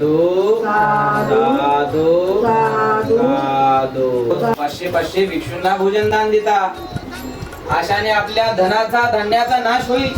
साधू साधू साधू पाचशे पाचशे भिक्षूंना भोजन दान देता. आशाने आपल्या धनाचा धन्याचा नाश होईल.